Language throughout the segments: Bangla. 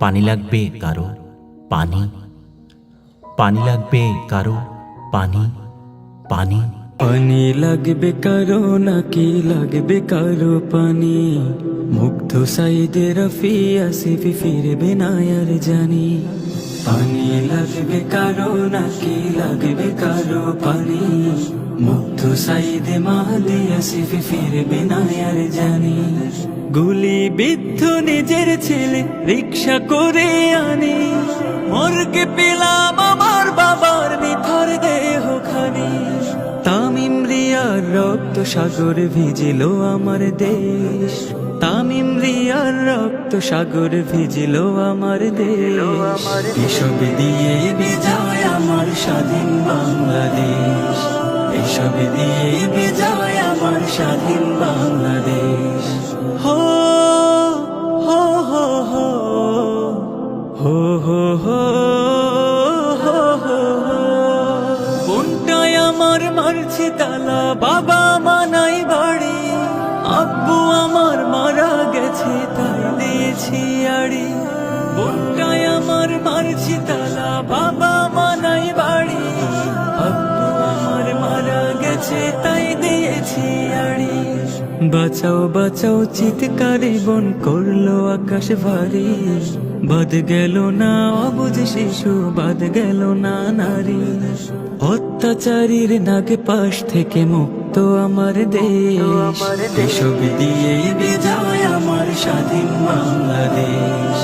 পানি। লাগবে কারও পানি। পানি লাগবে কারও পানি। পানি। পানি লাগবে কারও নাকি লাগবে কারও পানি? মুগ্ধ সাইদে রফি আসিফি ফিরবে না আর জানি। পানি লাগবে কারও, নাকি লাগবে কারও পানি? মুগ্ধ সাইদে মাহাদি আসিফি ফিরবে না আর জানি। গুলি বিদ্ধ নিজের ছেলে রিক্সা করে আনি। মর্গে পেলাম আমার বাবার নিথর দেহ খানি। তামিম রিয়ার রক্ত সাগর ভিজিল আমার দেশ। দুনিয়ার রক্ত সাগর ভিজিল আমার দেশ। দিয়ে বিজয় আমার স্বাধীন বাংলাদেশ। এসব দিয়ে বিজয় আমার স্বাধীন বাংলাদেশ। হো হো হো হো হো হো হো কোনটায় আমার মারছে তালা, বাবা মানাই বাড়ি। আব্বু আমার মারা গেছে, তাই দিয়েছি আড়ি। কোনটায় আমার মারছে তালা, বাবা মানাই বাড়ি। আব্বু আমার মারা গেছে, তাই দিয়েছি আড়ি। বাঁচাও বাঁচাও, চিৎকারে বন করল আকাশ ভারী। বাদ গেল না অবুঝ শিশু, বাদ গেল না নারী। অত্যাচারীর নাগে পাশ থেকে তো আমার দেশ। এসব দিয়েই বিজয় আমার স্বাধীন বাংলাদেশ।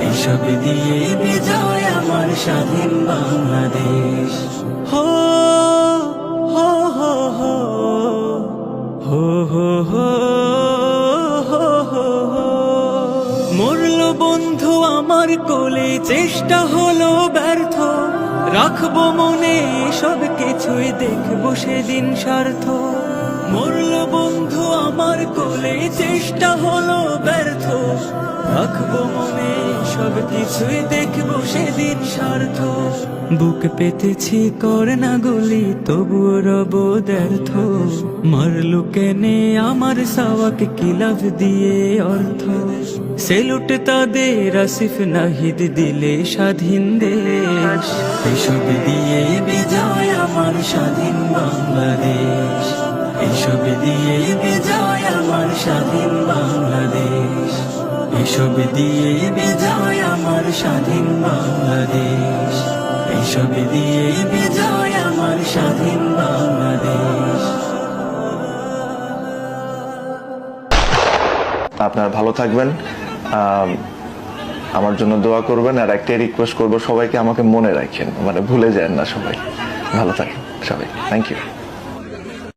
এসব দিয়েই বিজয় আমার স্বাধীন বাংলাদেশ। হো হো হো হো হো হো হো। মরল বন্ধু আমার কোলে চেষ্টা হলো ব্যর্থ। রাখব মনে সব কিছুই দেখব সেদিন স্বার্থ। মরল বন্ধু আমার কোলে চেষ্টা হলো ব্যর্থ। কিছুই দেখব সেদিন স্বার্থ বুক পেতেছি কর না গুলি, তবুও রব ব্যর্থ। মারলু কেনে আমার সাওয়াকে কিলাভ দিয়ে অর্থ? সেলুট তাদের, আসিফ নাহিদ দিলে স্বাধীন দেশ। এসব দিয়ে বিজয় আমার স্বাধীন বাংলাদেশ। এসব দিয়ে বিজয় আমার স্বাধীন বাংলাদেশ। এসব দিয়ে বিজয় আমার স্বাধীন বাংলাদেশ। আপনারা ভালো থাকবেন। আম, আমার জন্য দোয়া করবেন আর একটাই রিকোয়েস্ট করব সবাইকে আমাকে মনে রাখেন। মানে ভুলে যান না সবাই। ভালো থাকেন সবাই। Thank you